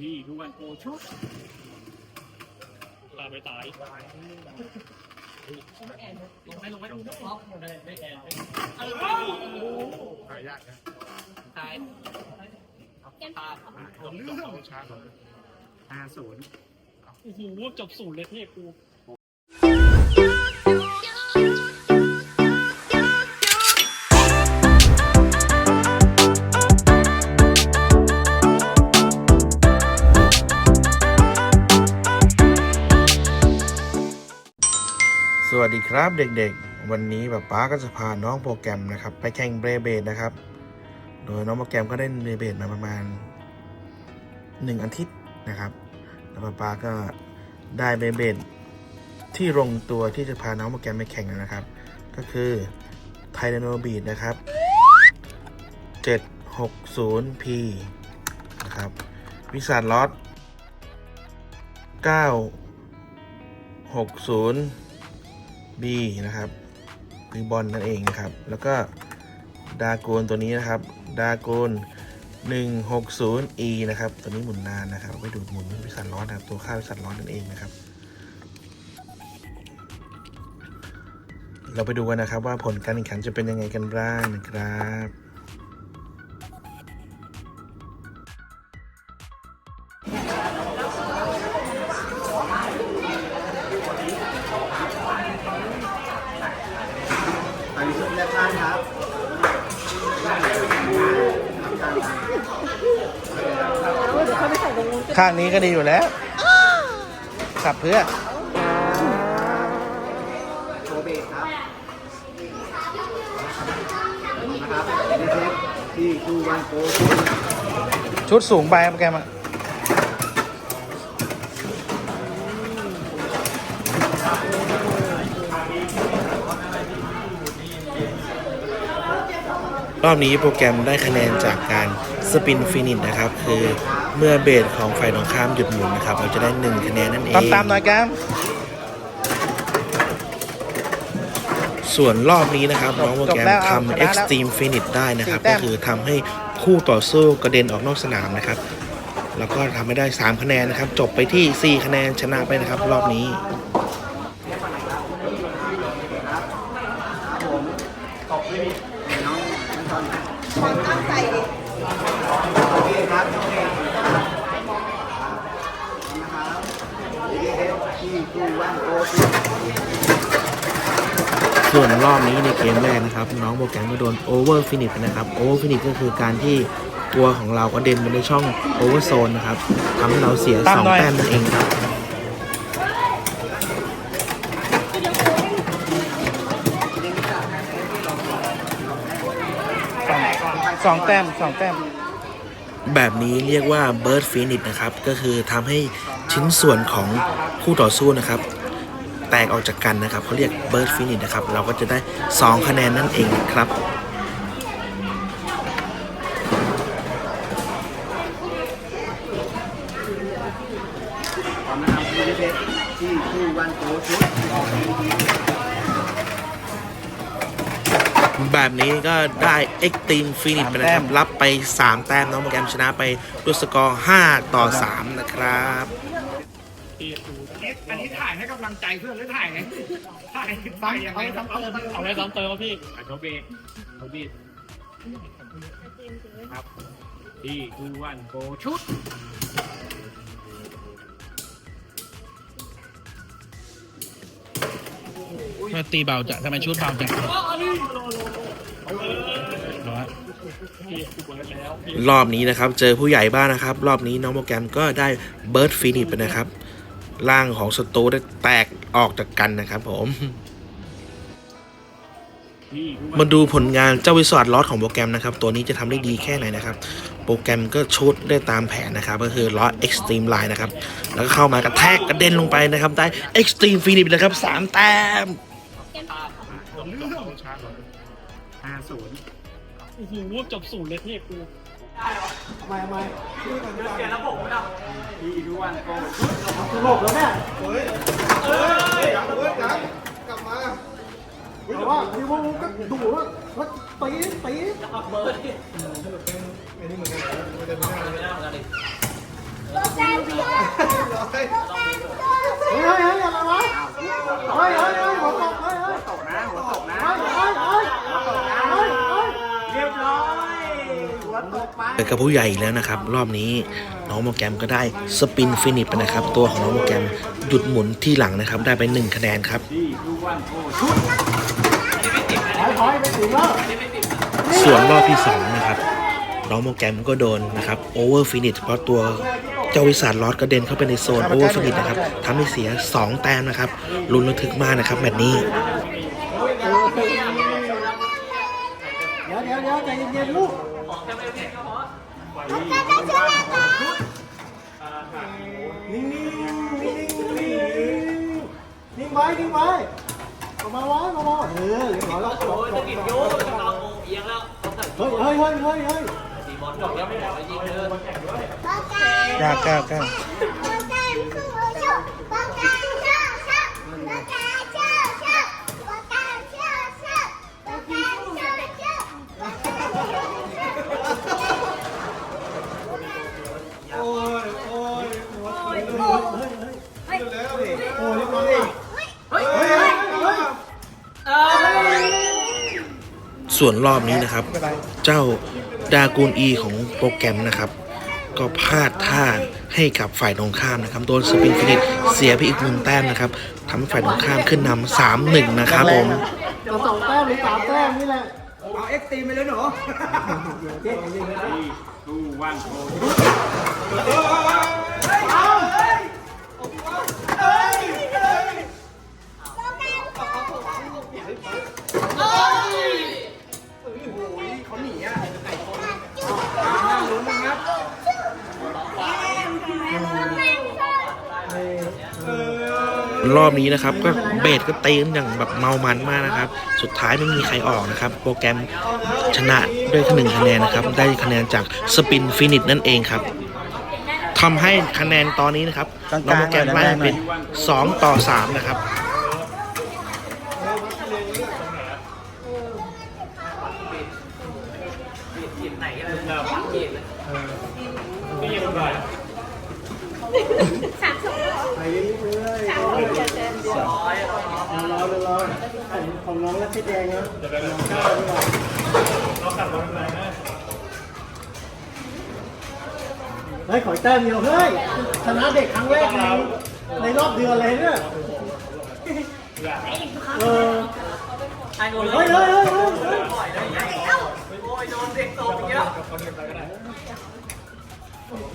พี่ดูวันโกชุดตายไปตายลงไหมลงไหมล็อกได้ได้แอนหายากนะตายตาผมเรื่องช้าก่อนห้าศูนย์โอ้โหจบศูนย์เลยพี่กู ครับเด็กๆ วันนี้ป๊าป๊าก็จะพาน้องโปรแกรมนะครับ ไปแข่งเบรเบดนะครับ โดยน้องโปรแกรมก็ได้เบรเบดมาประมาณหนึ่งอาทิตย์นะครับแล้วป๊าป๊าก็ได้เบรเบดที่ลงตัวที่จะพาน้องโปรแกรมไปแข่งนะครับ ก็คือไทแรโนบีดนะครับ 760p นะครับวิสานลอต960 B นะครับรีบอลนั่นเองนะครับ แล้วก็ดาโกนตัวนี้นะครับ ดาโกน 160E นะครับ ตัวนี้หมุนนานนะครับไปดูดหมุนวิสันร้อนนะครับ ตัวค่าวิสันร้อนนั่นเองนะครับ เราไปดูกันนะครับว่าผลการแข่งขันจะเป็นยังไงกันบ้างนะครับ ข้างนี้ก็ดีอยู่แล้ว ขับเพื่อโชเบรครับนะครับเป็นเทปที่ชูวันโกชุดสูงไปครับแกมาอบนี้โปรแกรมได้คะแนนจาก สปินฟินิชนะครับ คือเมื่อเบสของฝ่ายตรงข้ามหยุดหมุนนะครับ เราจะได้หนึ่งคะแนนนั่นเองตามหน่อยกันส่วนรอบนี้นะครับ น้องโปรแกรมทำเอ็กซ์ตรีมฟินิชได้นะครับ ก็คือทำให้คู่ต่อสู้กระเด็นออกนอกสนามนะครับ แล้วก็ทำให้ได้ 3 คะแนนนะครับ จบไปที่ 4 คะแนนชนะไปนะครับ รอบนี้ ผมตกไม่มีน้องน้องตอน ต้องใส่ดิ โอเคครับโอเคนะครับนี่เทปที่ทูวันโก ส่วน รอบนี้ในเกมแรกนะครับ น้องโปรแกรมก็โดนโอเวอร์ฟินิชนะครับโอเวอร์ฟินิชก็คือการที่ตัวของเรากระเด็นไปในช่องโอเวอร์โซนนะครับทำให้เราเสีย2แต้มนั่นเองครับสองแต้มสองแต้ม แบบนี้เรียกว่าเบิร์ดฟินิชนะครับ ก็คือทำให้ชิ้นส่วนของคู่ต่อสู้นะครับ แตกออกจากกันนะครับเขาเรียกเบิร์ดฟินิชนะครับ เราก็จะได้ 2 คะแนนนั่นเองครับขอนะครับนี่เทปที่ทูวันโกชุดแบบนี้ก็ได้เอ็กตีมฟินิชไปนะครับ รับไป 3 แต้มน้องโปรแกรมชนะไปด้วยสกอร์ 5 ต่อ 3 นะครับพี่กู อันนี้ถ่ายให้กำลังใจเพื่อนหรือถ่ายไงถ่ายถ่ายยังไงซ้ำเติมเอาไว้ซ้ำเติมวะพี่อะโชว์เบรกโชว์บีดครับพี่ดูวันโกชุดตีเบาจะทำไมชุดเบาจังพี่กูเบิร์ดแล้วพี่รอบนี้นะครับ เจอผู้ใหญ่บ้างนะครับ รอบนี้น้องโปรแกรมก็ได้เบิร์ดฟินิชไปนะครับ ร่างของศัตรูได้แตกออกจากกันนะครับผมพี่ดูวันมาดูผลงานเจ้าวิสวัตลอสของโปรแกรมนะครับ ตัวนี้จะทำได้ดีแค่ไหนนะครับ โปรแกรมก็ชุดได้ตามแผนนะครับ ก็คือลอสเอ็กซ์ตรีมไลน์นะครับ แล้วก็เข้ามากระแทกกระเด็นลงไปนะครับได้เอ็กซ์ตรีมฟินิชนะครับสามแต้มผมเรื่องช้าก่อนห้าศูนย์โอ้โหจบศูนย์เลยพี่กูแต่ว่าพี่ว่าก็ดูว่าว่าตีตีเฮ้ยเฮ้ยเฮ้ยอะไรวะเฮ้ยเฮ้ยเฮ้ยหัวตกเฮ้ยเฮ้ยตกนะหัวตกนะ เฮ้ยเฮ้ยเฮ้ย หัวตกนะ เฮ้ยเฮ้ย เรียบร้อย หัวตกไปเจอกับผู้ใหญ่อีกแล้วนะครับ รอบนี้น้องโปรแกรมก็ได้สปินฟินิชไปนะครับ ตัวของน้องโปรแกรมหยุดหมุนที่หลังนะครับ ได้ไป 1 คะแนนครับที่ทูวันโอชุดถอยถอยไปถึงแล้วส่วนรอบที่2นะครับน้องโปรแกรมก็โดนนะครับโอเวอร์ฟินิชเพราะตัวเจ้าวิสาดลอสกระเด็นเข้าไปในโซนโอเวอร์ฟินิชนะครับทำให้เสีย 2 แต้มนะครับลุ้นระทึกมากนะครับแมตช์นี้เดี๋ยวเดี๋ยวเดี๋ยวใจเย็นๆลูก นิ่งๆนิ่งๆนิ่งๆนิ่งนิ่งไว้นิ่งไว้เบาๆไว้เบาๆเออเรียบร้อยแล้วโอ้ยตะกิดโยตะกาวโเอียงแล้วต้องใส่เฮ้ยเฮ้ยเฮ้ยเฮ้ยเฮ้ยสีบอลบอกแล้วไม่บอกยิงเลยก้ากล้ากล้าโส่วนรอบนี้นะครับ เจ้าดากูนอีของโปรแกรมนะครับ ก็พลาดท่าให้กับฝ่ายตรงข้ามนะครับโดนสปินฟินิชเสียไปอีกหนึ่งแต้มนะครับทำให้ฝ่ายตรงข้ามขึ้นนำสามหนึ่งนะครับผมจะสองแต้มหรือสามแต้มนี่แหละเอาเอ็กซ์ตีไปเลยหนูเย็นๆนะที่ทูวันโรอบนี้นะครับ ก็เบสก็ตีกันอย่างแบบเมามันมากนะครับ สุดท้ายไม่มีใครออกนะครับ โปรแกรมชนะด้วยหนึ่งคะแนนนะครับ ได้คะแนนจากสปินฟินิชนั่นเองครับทำให้คะแนนตอนนี้นะครับน้องโปรแกรมไล่เป็น 2 ต่อ 3 นะครับ ไหนกันเลยเราเย็นเลย ไม่ยังบ่อย ไปเรื่อยๆ ร้อย รอเลยรอของของน้องและพี่แดงนะ เดี๋ยวไปลองข้าวดีกว่าเรากลับมาทำไมนะ เฮ้ยขอแต้มเดียวเฮ้ยชนะเด็กครั้งแรกในในรอบเดือนเลยเนี่ยเออไอ้โง่เลเฮ้ยเฮ้ยเฮ้ยเฮ้ยเฮ้ยโอ้ยโดนเด็กโตไปเยอะ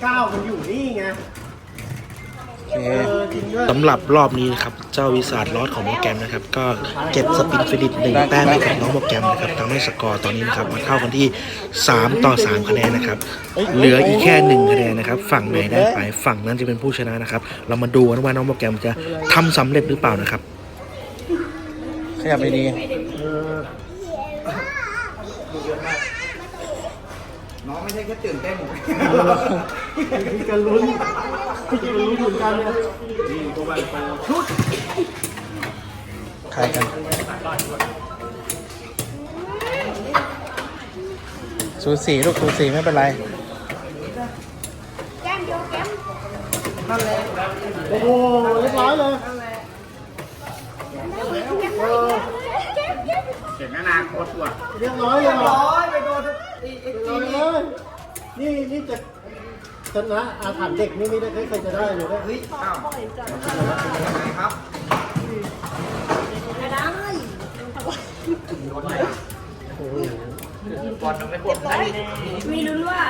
ก้าวมันอยู่นี่ไง สำหรับรอบนี้นะครับ เจ้าวิสาดลอสของโปรแกรมนะครับ ก็เก็บสปินฟินิชหนึ่งแต้มให้กับน้องโปรแกรมนะครับทำให้สกอร์ตอนนี้นะครับมาเท่ากันที่ 3 ต่อ 3 คะแนนนะครับ เหลืออีกแค่หนึ่งคะแนนนะครับ ฝั่งไหนได้ไปฝั่งนั้นจะเป็นผู้ชนะนะครับ เรามาดูกันว่าน้องโปรแกรมจะทำสำเร็จหรือเปล่านะครับ ขยับดีเอ ไม่ใช่แค่ตื่นเต้นมีการลุ้นมีการลุ้นเหมือนกันเนี่ยที่ทูวันโอชุดใครกัน สูสีลูกสูสีไม่เป็นไรโอ้โหเรียบร้อยเลยเออเห็นอนาคตว่ะเรียบร้อยเลยเหรอร้อย ไปโดนอีกเรียบร้อยเลยนี่นี่จะชนะอาถรรพ์เด็กนี่ไม่ได้ไม่เคยจะได้เลยนะเฮ้ยอ้าวยังไงครับบอลมันไม่ปวดไหนมีลุ้นว่า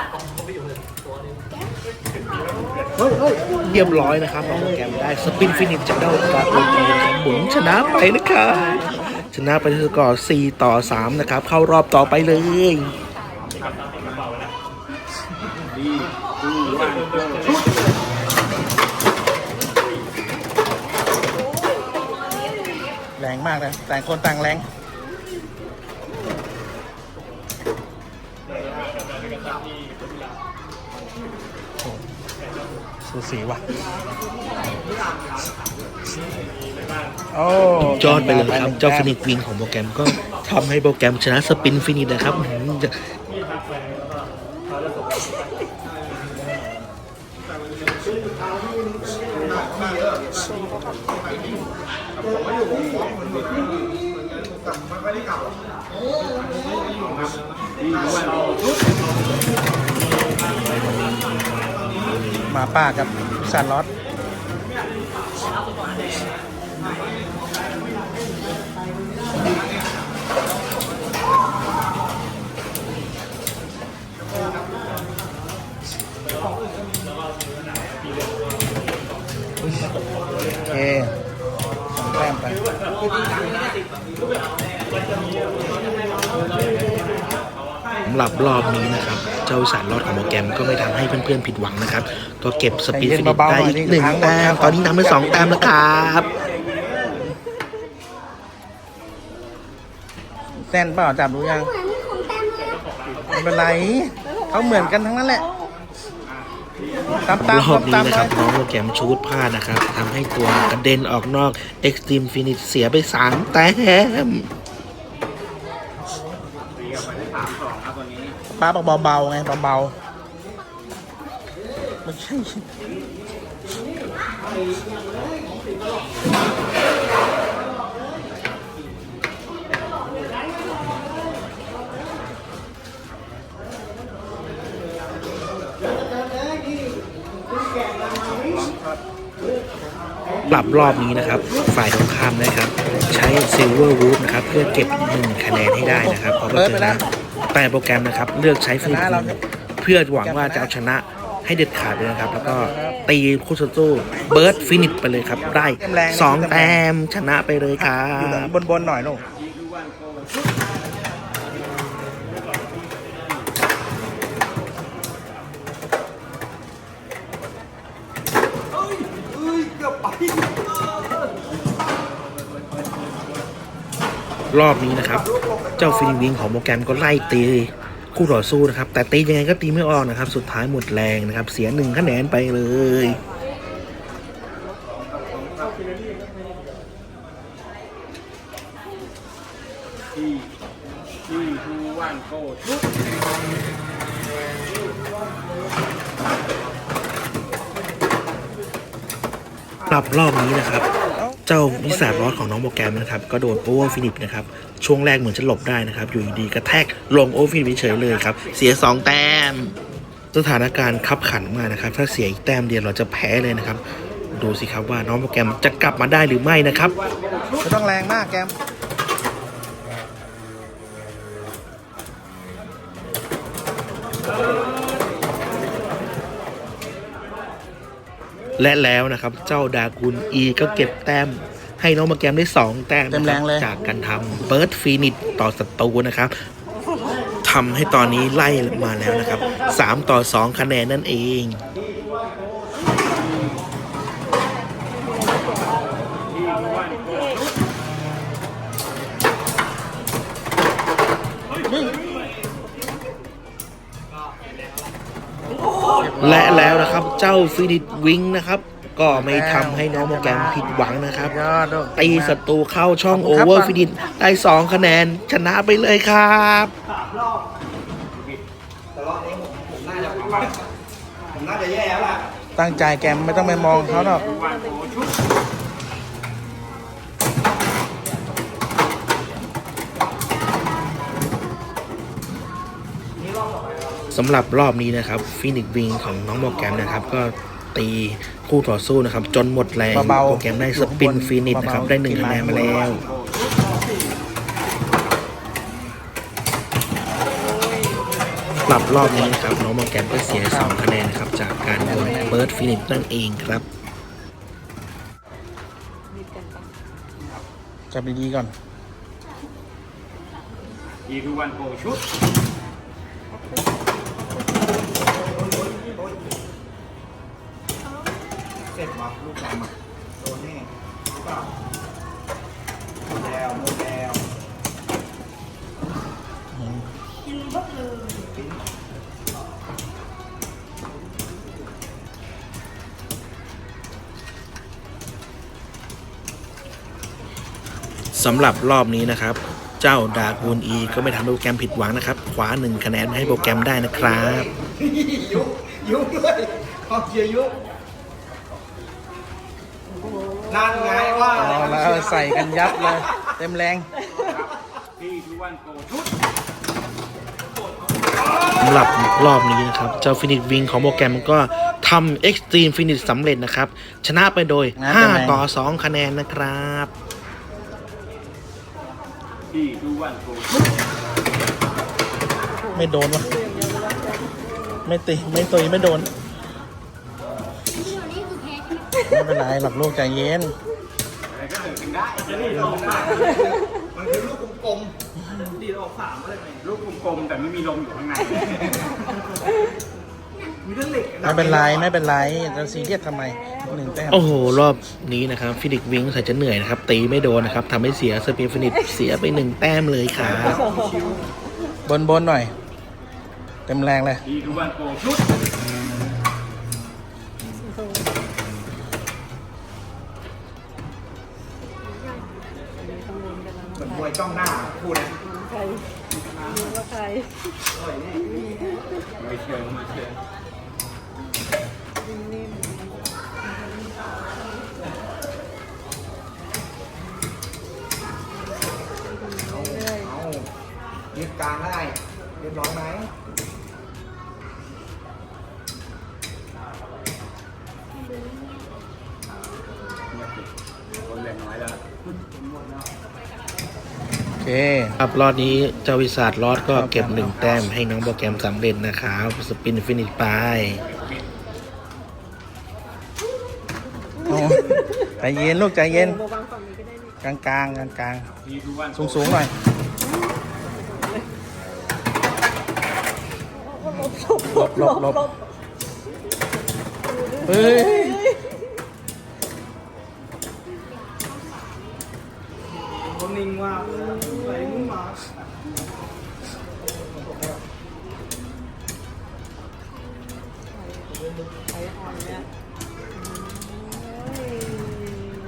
เฮ้ยเฮ้ยเรียบร้อยนะครับน้องโปรแกรมได้สปินฟินิชจากเจ้าการโอนจีนะครับหมุนชนะไปนะครับชนะไปด้วยสกอร์4ต่อ 3 นะครับ เข้ารอบต่อไปเลย งมากเลยต่างคนต่างแรงสูสีว่ะ โอ้ยอดไปเลยครับ เจ้าฟินิชวินของโปรแกรมก็ทำให้โปรแกรมชนะสปินฟินิชนะครับ หมาป่ากับสันลอด โอเคสองแต้ม ไปสำหรับรอบนี้นะครับ เจ้าสารรอดของโปรแกรมก็ไม่ทำให้เพื่อนๆผิดหวังนะครับ ก็เก็บสปีดฟินิชได้อีกหนึ่งแต้มตอนนี้นำไปสองแต้มแล้วครับแต้นเปล่าจับดูยังไม่เป็นไรเขาเหมือนกันทั้งนั้นแหละ ตามตามรอบนี้ตามนะครับตามน้องโปรแกรมชูดพลาดนะครับทำให้ตัวกระเด็นออกนอก Extreme Finish เสียไปสามแต้มป้าบอกเบาๆไงเบาๆไม่ใช่ ปรับรอบนี้นะครับ ฝ่ายตรงข้ามนะครับ ใช้ซิลเวอร์วูดนะครับ เพื่อเก็บหนึ่งคะแนนให้ได้นะครับเพราะว่าเจอนะแต่โปรแกรมนะครับ เลือกใช้ฟินิชเพื่อหวังว่าจะเอาชนะให้เด็ดขาดเลยนะครับ แล้วก็ตีคู่ต่อสู้เบิร์ดฟินิชไปเลยครับ ได้สองแต้มชนะไปเลยครับบนบนๆหน่อยลูก รอบนี้นะครับ เจ้าฟินิชวิงของโปรแกรมก็ไล่ตีคู่ต่อสู้นะครับ แต่ตียังไงก็ตีไม่ออกนะครับ สุดท้ายหมดแรงนะครับ เสียหนึ่งคะแนนไปเลยปรับรอบนี้นะครับ เจ้าวิสารอดของน้องโปรแกรมนะครับ ก็โดนโอเวอร์ฟินิปนะครับ ช่วงแรกเหมือนจะหลบได้นะครับ อยู่ดีกระแทกลงโอเวอร์ฟินิปเฉยเลยครับ เสีย 2 แต้ม สถานการณ์คับขันมากนะครับ ถ้าเสียอีกแต้มเดียวเราจะแพ้เลยนะครับ ดูสิครับว่าน้องโปรแกรมจะกลับมาได้หรือไม่นะครับไม่ต้องแรงมากแกม และแล้วนะครับ เจ้าดากุลอีก็เก็บแต้ม ให้น้องโปรแกรมได้ 2 แต้มเต็มนะแรครับงเลย จากการทำเบิร์ดฟินิชต่อศัตรูนะครับทำให้ตอนนี้ไล่มาแล้วนะครับ 3 ต่อ 2 คะแนนนั่นเอง และแล้วนะครับเจ้าฟินิชวิงนะครับ ก็ไม่ทำให้น้องโปรแกรมผิดหวังนะครับยอดลูกตีศัตรูเข้าช่องขโออบคุณครับเวอร์ฟินิชได้ 2 คะแนนชนะไปเลยครับแต่รอบนี้ผมผมน่าจะผมน่าจะแย่แล้วล่ะตั้งใจแกมไม่ต้องไปมองเขาหรอก สำหรับรอบนี้นะครับฟินิกวิงของน้องโปรแกรมนะครับ ก็ตีคู่ต่อสู้นะครับ จนหมดแรงเบาๆโปรแกรมได้สปินฟินิชนะครับ ได้หนึ่งคะแนนมาแล้วปรับรอบนี้นะครับน้องโปรแกรมก็เสีย2คะแนนนะครับ จากการโดนเบิร์ดฟินิชนั่นเองครับจับดีๆก่อนอีคือวันโกชุดะลูกสามอะโดนแน่หรือเปล่าหมดแล้วหมดแล้วสำหรับรอบนี้นะครับ เจ้าดากูนอีก็ไม่ทำให้โปรแกรมผิดหวังนะครับคว้าหนึ่งคะแนนมาให้โปรแกรมได้นะครับ ยุยุด้วยขอบเชียร์ยุบ ใส่กันยับเลย เต็มแรงที่ทุกวันโกชุดสำหรับรอบนี้นะครับ เจ้าฟินิชวิงของโปรแกรมก็ทำเอ็กซ์ตรีมฟินิชสำเร็จนะครับ ชนะไปโดยนะเป็นไง5ต่อ 2 คะแนนนะครับที่ทุกวันโกชุดไม่โดนวะไม่ตีไม่ตุยไม่โดน ไม่เป็นไรหลับลูกใจเย็น อะไรก็เกิดขึ้นได้มันคือลูกกลมดีออกสามเลยไหมลูกกลมๆแต่ไม่มีลมอยู่ข้างในมีเรื่องเหล็กไม่เป็นไรไม่เป็นไรจะซีเรียสทำไมหนึ่งแต้มโอ้โห รอบนี้นะครับฟินิกวิงใส่จะเหนื่อยนะครับ ตีไม่โดนนะครับทำให้เสียสปีนฟินิชเสียไปหนึ่งแต้มเลยครับบนบนหน่อย เต็มแรงเลยที่ทุกวันโกชุด ๆเหมือนมวยจ้องหน้าพูดนะไม่เชิงไม่เชิงเอายึดกลางได้เรียบร้อยไหม เค ครับรอบนี้เจ้าวิสาดลอดก็เก็บหนึ่งแต้มให้น้องโปรแกรมสำเร็จนะครับสปินฟินิชไปใจเย็นลูกใจเย็น กลางกลางกลางกลางสูงสูงหน่อยหลบหลบหลบเฮ้ยนนิ่งว่า ไหลมุ่งมา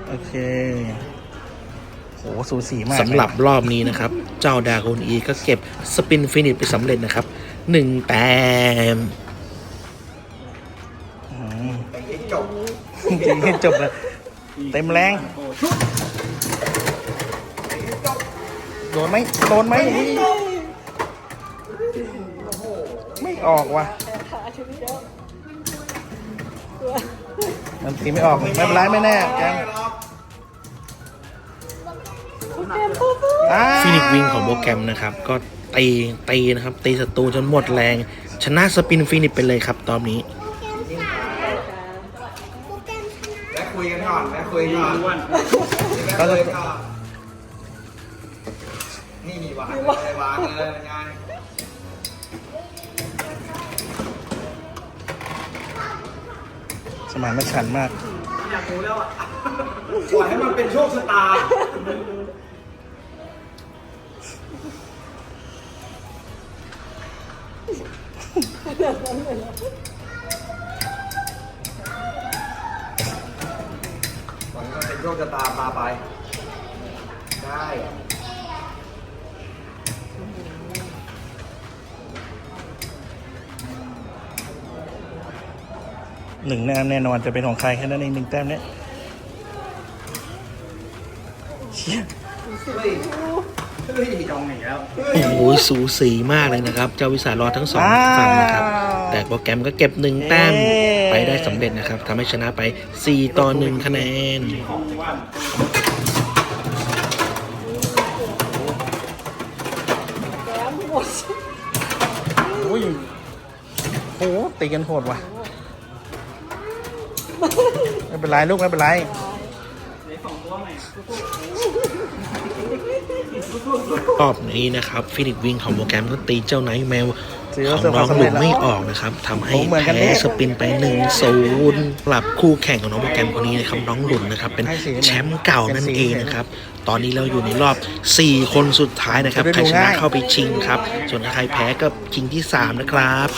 โอเค โห สูสีมากสำหรับรอบนี้นะครับ เจ้าดาโกนอีก็เก็บสปินฟินิชไปสำเร็จนะครับหนึ่งแต้มอืมแต่ให้จบจริงๆจบเลยเต็มแรงโกชุ ดโดนไหมโดนไหมไม่ออกว่ะมันตีไม่ออกไม่เป็นไรไม่แน่แกงอ่าฟินิกวิงของโปรแกรมนะครับ ก็ตีตีนะครับ ตีศัตรูจนหมดแรง ชนะสปินฟินิชไปเลยครับตอนนี้และคุยกันก่อนและคุยกันที่ก่อนทุกวันและคุยกันก่อนนี่ วางเลยวางเลยงสมานไม่ฉันท์มาก อยากรู้แล้วอะปล่อยให้มันเป็นโชคชะตาปล่อยให้มันเป็นโชคชะตาพาไป ได้ หนึ่งแน่แน่นอนจะเป็นของใครแค่นั้นเองหนึ่งแต้มเนี้ยเชี่ยโอ้โหสูสีมากเลยนะครับ เจ้าวิสาลอทั้งสองฝั่งนะครับ แต่โปรแกรมก็เก็บหนึ่งแต้มไปได้สำเร็จนะครับทำให้ชนะไป 4 ต่อ 1 คะแนนของทุกวันโอ้ยโหตีกันโหดว่ะ ไม่เป็นไรลูกไม่เป็นไรรอบนี้นะครับ ฟินิกวิงของโปรแกรมก็ตีเจ้าไนท์แมวถือขว่าองเสิร์ฟน้องความหสำลุเร็จดแล้วไม่ออกนะครับทำให้โอ้เหมือนกันแพ้เนี่ยสปินไป1นศูนย์กลับคู่แข่งของน้องโปรแกรมคนนี้นะครับน้องหลุนนะครับ เป็นให้สีแชมป์เก่านั่นเองนะครับ ตอนนี้เราอยู่ในรอบ 4 คนสุดท้ายนะครับจะใครได้ดูชนะง่ายเข้าไปชิงครับ ส่วนถ้าใครแพ้ก็ชิงที่ 3 นะครับ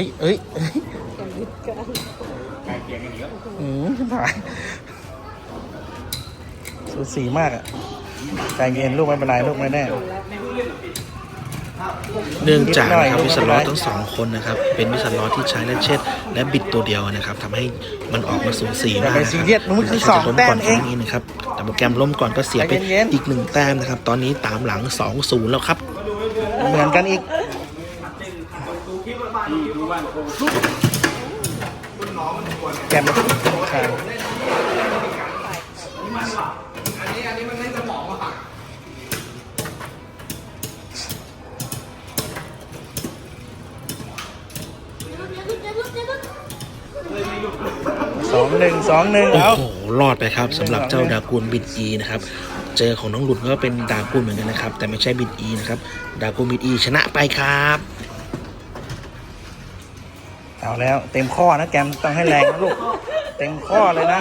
ฮ้ยเอ้ยเอ้ยใกล้เคียงกันอีกแล้วอืมชิบหายสูสีมากอะใจเย็นลูกไม่เป็นไรลูกไม่แน่เนื่องจากนะครับวิสลอทั้งสองคนนะครับ เป็นวิสลอที่ใช้และเช็ด และบิดตัวเดียวนะครับทำให้มันออกมาสูสีมากอย่าไปนะซีครับเรียสมันคือสองล้มแต้ก่อมนเองครั้งนี้นะครับแต่โปรแกรมล้มก่อนก็เสียไปใจเย็นๆอีกหนึ่งแต้มนะครับ ตอนนี้ตามหลัง2 0แล้วครับ เหมือนกันอีกที่ดูวันโคชุด แกมใช่สองหนึ่งสองหนึ่งโอ้แล้วโหรอดไปครับสำหรับเจ้าดากูลบิดอีนะครับ เจอของน้องหลุดก็เป็นดากูลเหมือนกันนะครับ แต่ไม่ใช่บิดอีนะครับ ดากูลบิดอีชนะไปครับ เอาแล้วเต็มข้อนะแกมต้องให้แรงนะลูก เต็มข้อเลยนะ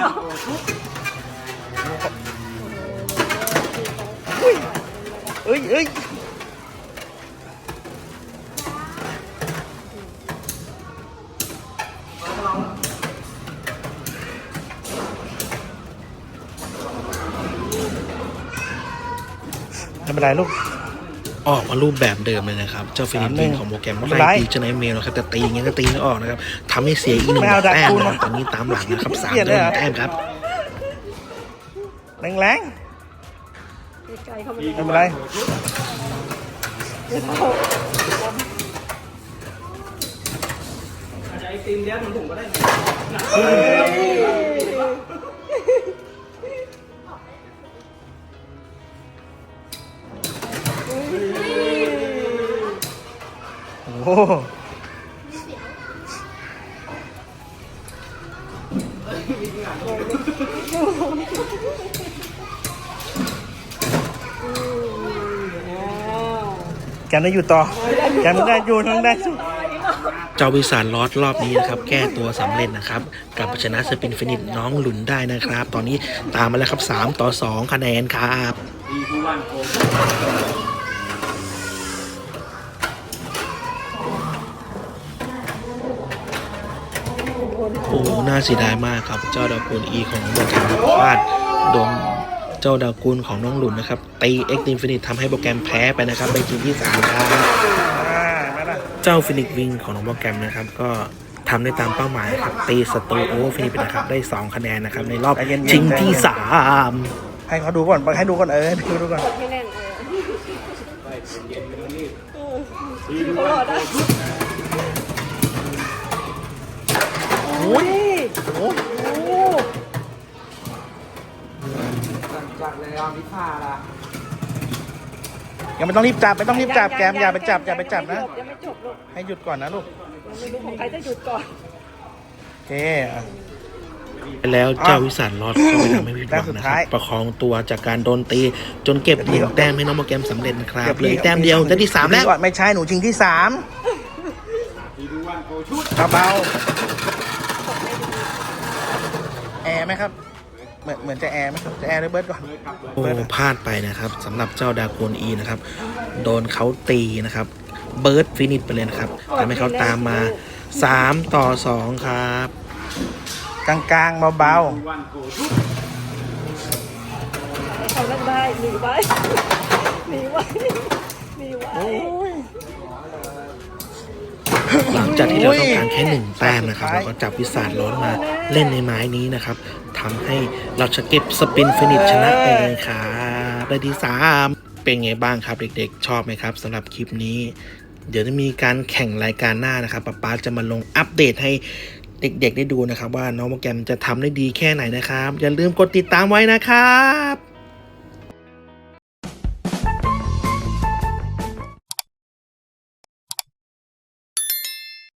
เอ้ยเอ้ยไม่เป็นไรลูก ออกมารูปแบบเดิมเลยนะครับ เจ้าฟิลิปปินส์ของโปรแกรมไม่เป็นไล่ไรตีเจาไนเมลนะครับแต่ตีอย่างเงี้ยก็ตีไม่ออกนะครับทำให้เสียอีกหนึ่งไม่เอาดาแต้มกูลนะครับมาตอนนี้ตามหลังนะครับสามเกลียดต่อเลยหเหรนึ่องแต้มครับแรงแรงๆไม่เป็นไรอาจจะไอติมเลี้ยงถุงก็ได้ แกมได้อยู่ต่อแกมได้อยู่ทั้งได้เจ้าวิสารลอสรอบนี้นะครับ แก้ตัวสำเร็จนะครับกลับมาชนะสปินฟินิชน้องหลุนได้นะครับ ตอนนี้ตามมาแล้วครับ 3 ต่อ 2 คะแนนครับ อ้น่าเสียดายมากครับ เจ้าดาวกูลอีของน้องโปรแกรมพลาดโดนเจ้าดาวกูลของน้องหลุนนะครับตีเอ็กซ์ตินฟินิชทำให้โปรแกรมแพ้ไปนะครับในเกมที่สามครับอ่ามาละเจ้าฟินิกวิงของน้องโปรแกรมนะครับ ก็ทำได้ตามเป้าหมายครับตีสตูโอเวอร์ฟินิกไปนะครับได้ 2 คะแนนนะครับในรอบชิงที่ 3 ให้เขาดูก่อนให้ดูก่อนเออให้ดูดูก่อนไม่แน่นเออ ลยอะพิซซ่าละยังไม่ต้องรีบจับไม่ต้องรีบจับแกมอย่าไปจับอย่าไปจับนะยังไม่จบลูกให้หยุดก่อนนะลูกยังไม่รู้ของใครจะหยุดก่อนโอเคอะ แล้วเจ้าวิสารลอดก็ไม่ทำให้ผิดหวังแต้มสุดนะคท้ารับยประคองตัวจากการโดนตี จนเก็บหนึ่งแต้มให้น้องโปรแกรมสำเร็จนะครับเหลยแต้มเดียวแต้มที่3แล้วไม่ใช่หนูชิงที่สามที่ดูวันโคชุดเบาๆแอร์ไหมครับ เหมือนเหมือนจะแอร์ไหมจะแอร์หรือเบิร์ดก่อนโอ้พลาดไปนะครับสำหรับเจ้าดาโกนอีนะครับ โดนเขาตีนะครับ เบิร์ดฟินิชไปเลยนะครับทำให้เขาตามมา 3 ต่อ 2 ครับ กลางๆเบาดูวันโคชุดเขาเล่นได้หนีไว้หนีไว้หนีไว้ๆโอ้ย หลังจากที่เราต้องการแค่หนึ่งแต้มนะครับเราก็จับวิสาดร้อนมาเล่นในไม้นี้นะครับทำให้เราจะเก็บสปินฟินิชชนะไปเลยครับได้ที่3เป็นไงบ้างครับเด็กๆ ชอบไหมครับสำหรับคลิปนี้ เดี๋ยวจะมีการแข่งรายการหน้านะครับป๊าป๊าจะมาลงอัปเดตให้เด็กๆ ได้ดูนะครับ ว่าน้องโปรแกรมจะทำได้ดีแค่ไหนนะครับ อย่าลืมกดติดตามไว้นะครับ